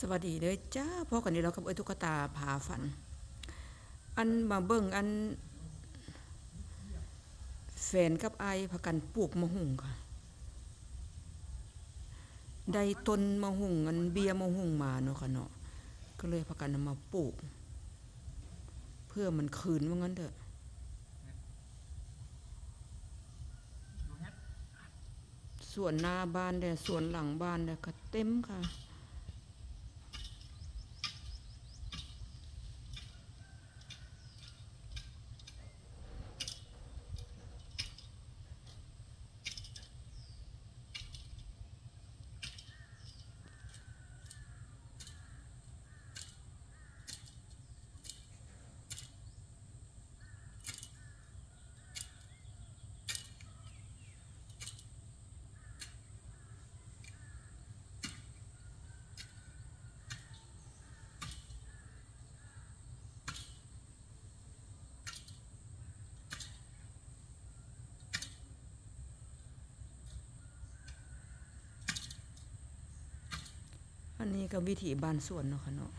สวัสดีเด้อจ้าพ่อกันนี้เรากับเอ้ยตุ๊กตาผาฝัน อันมาเบิ่งอันแฟนกับไอพากันปลูกมะฮุ่งค่ะได้ต้นมะฮุ่งอันเบียมะฮุ่งมาเนาะค่ะเนาะก็เลยพากันมาปลูก เพื่อมันคืนว่างั้นเถอะส่วนหน้าบ้านแต่ส่วนหลังบ้านเนี่ยก็เต็มค่ะ อันนี้ก็วิถีบานส่วนเนาะค่ะเนาะ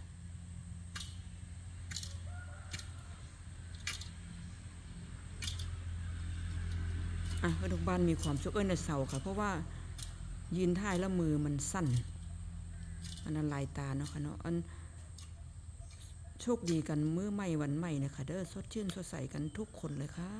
อะก็ทุกบานมีความสุขเอ้ยในเสาค่ะ เพราะว่ายืนท่ายแล้วมือมันสั่นอันนั้นลายตาเนาะค่ะเนาะอันโชคดีกันมื้อใหม่วันใหม่นะคะเด้อสดชื่นสดใสกันทุกคนเลยค่ะ